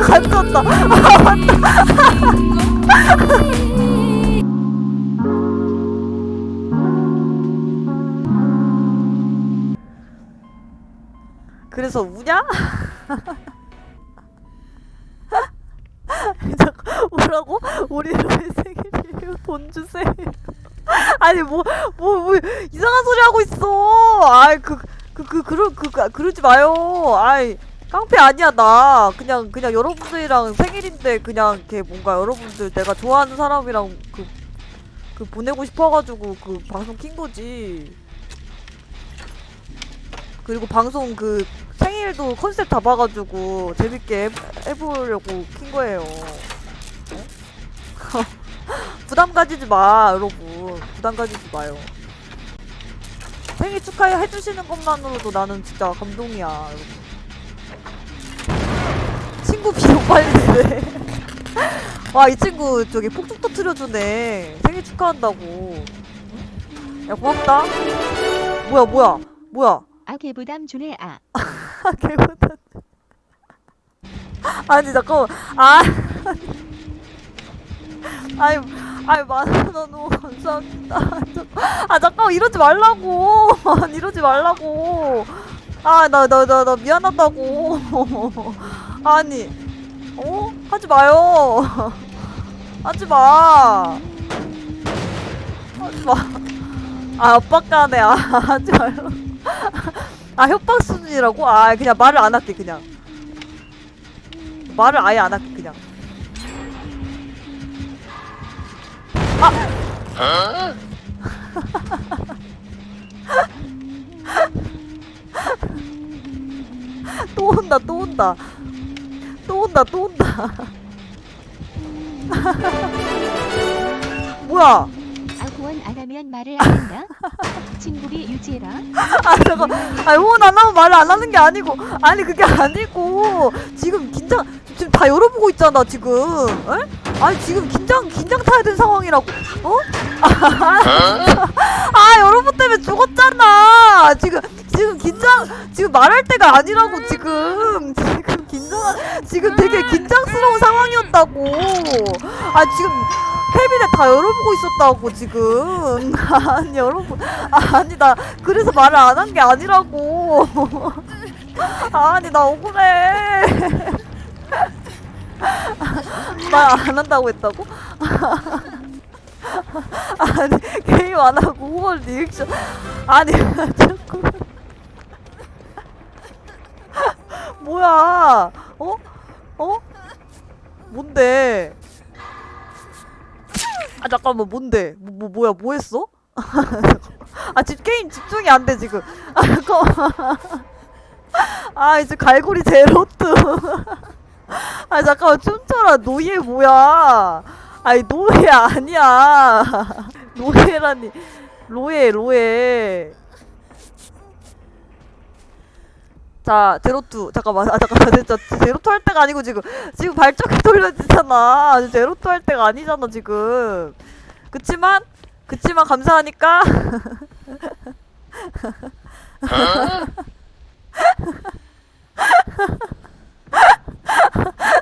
같이 왔다. 아, 맞다. 그래서 우냐? 뭐라고? 우리 로의 생일이에요. 돈 주세요. 아니 뭐뭐 뭐 이상한 소리 하고 있어. 아이 그그 그 그러 그 그, 그러지 마요. 아이 깡패 아니야 나. 그냥 그냥 여러분들이랑 생일인데 그냥 이렇게 뭔가 여러분들 내가 좋아하는 사람이랑 그 그 보내고 싶어가지고 그 방송 킨 거지. 그리고 방송 그 생일도 컨셉 잡아가지고 재밌게 해, 해보려고 킨 거예요. 어? 부담 가지지 마, 여러분. 부담 가지지 마요. 생일 축하해 해주시는 것만으로도 나는 진짜 감동이야, 여러분. 친구 비용 빨리 내래. 와, 이 친구 저기 폭죽 터트려주네. 생일 축하한다고. 응? 야, 고맙다. 뭐야, 뭐야, 뭐야. 아 개 부담 주네 아. 아, 개못한. 아니 잠깐만. 아. 아니, 아니 만원 너무 감사합니다. 아 잠깐만 이러지 말라고. 아니, 이러지 말라고. 아 나 나 나 나 미안하다고. 아니, 어 하지 마요. 하지 마. 하지 마. 아 압박가네. 아 하지 말라. 아 협박 수준이라고? 아 그냥 말을 안 할게 그냥 말을 아예 안 할게 그냥 아! 또 온다 또 온다 또 온다 또 온다 뭐야 아 후원 안 하면 말을 안 한다. 친구비 유지해라. 아 잠깐 아니 후원 안 하면 말을 안 하는 게 아니고 아니 그게 아니고 지금 긴장 지금 다 열어보고 있잖아 지금 에? 아니 지금 긴장 긴장 타야 되는 상황이라고 어? 아 여러분 때문에 죽었잖아 지금 지금 말할 때가 아니라고 지금. 지금 긴장 지금 되게 긴장스러운 상황이었다고. 아 지금 캐비넷 다 열어보고 있었다고 지금. 아니 여러분 아니 나 그래서 말을 안 한 게 아니라고. 아니 나 억울해. 말 안 한다고 했다고? 아니 게임 안 하고 후원 리액션. 아니 자꾸 뭐야? 어? 어? 뭔데? 아 잠깐만 뭔데? 뭐, 뭐 뭐야? 뭐 했어? 아 지금 게임 집중이 안 돼 지금. 아 잠깐만. 아 이제 갈고리 제로트. 아 잠깐만 춤춰라. 노예 뭐야? 아니 노예 아니야. 노예라니. 로에 로에 자 제로투. 잠깐만. 아 잠깐만. 진짜 제로투 할 때가 아니고 지금 지금 발전기 돌려지잖아. 제로투 할 때가 아니잖아 지금. 그치만 그치만 감사하니까.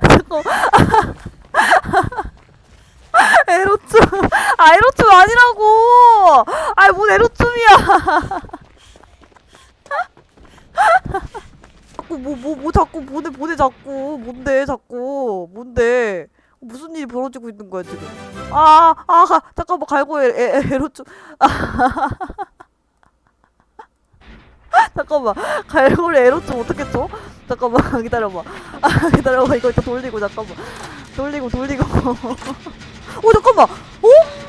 잠깐 갈고 에, 에, 에로춤 잠깐만 갈고리 에로춤 어떻게 쳐? 잠깐만 기다려봐 아 기다려봐 이거 일단 돌리고 잠깐만 돌리고 돌리고 어 잠깐만 어? 어?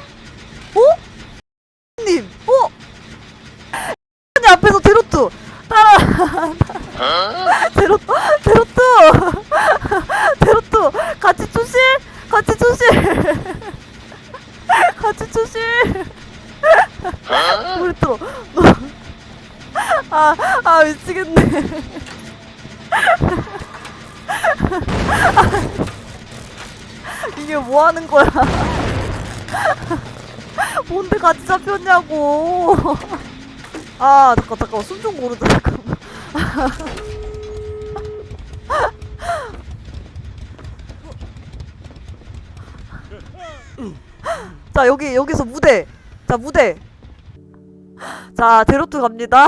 아 미치겠네. 이게 뭐 하는 거야? 뭔데 같이 잡혔냐고. 아 잠깐 잠깐 숨 좀 고르자 잠깐 자 여기 여기서 무대 자 무대 자 데로트 갑니다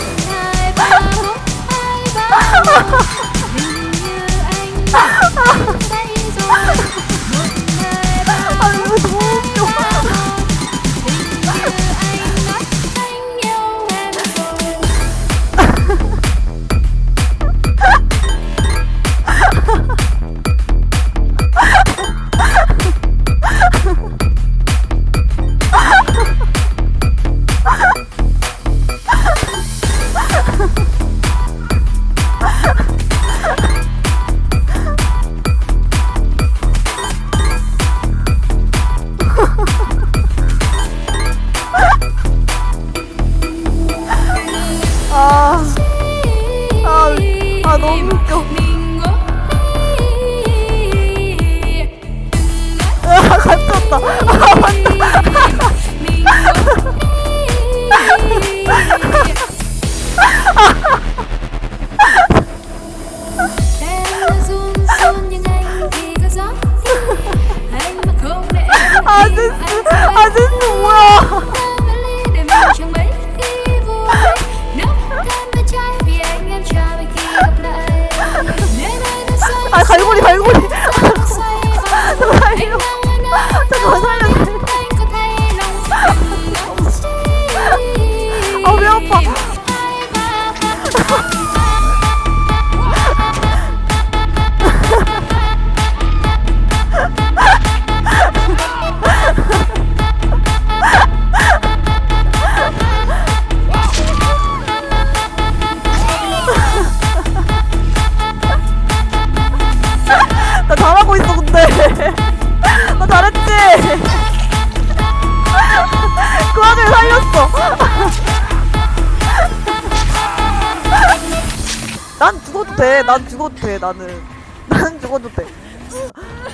돼 난 죽어도 돼 나는. 나는 죽어도 돼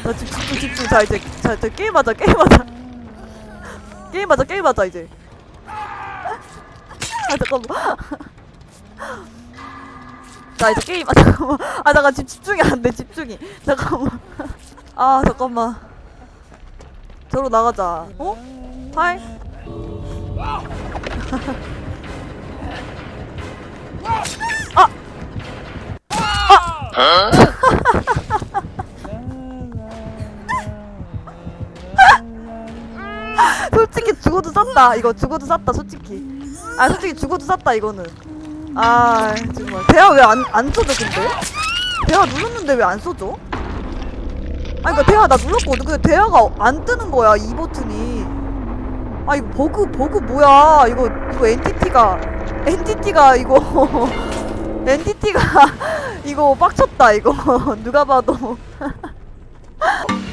나 지금 집중 집중 자 이제 자 이제 게임하자 게임하자. 게임하자 게임하자 이제. 아 잠깐만. 자 이제 게임 아 잠깐만 아 잠깐 지금 집중이 안 돼 집중이. 잠깐만. 아 잠깐만. 저로 나가자. 어? 하이? 아! 솔직히 죽어도 쌌다. 이거 죽어도 쌌다 솔직히. 아 솔직히 죽어도 쌌다 이거는. 아 정말. 대화 왜 안 안 써져 근데? 대화 눌렀는데 왜 안 써져? 아니 그니까 대화 나 눌렀거든. 근데 대화가 안 뜨는 거야 이 버튼이. 아 이거 버그 버그 뭐야? 이거 이거 엔티티가 엔티티가 이거 엔티티가 이거 빡쳤다 이거. 누가 봐도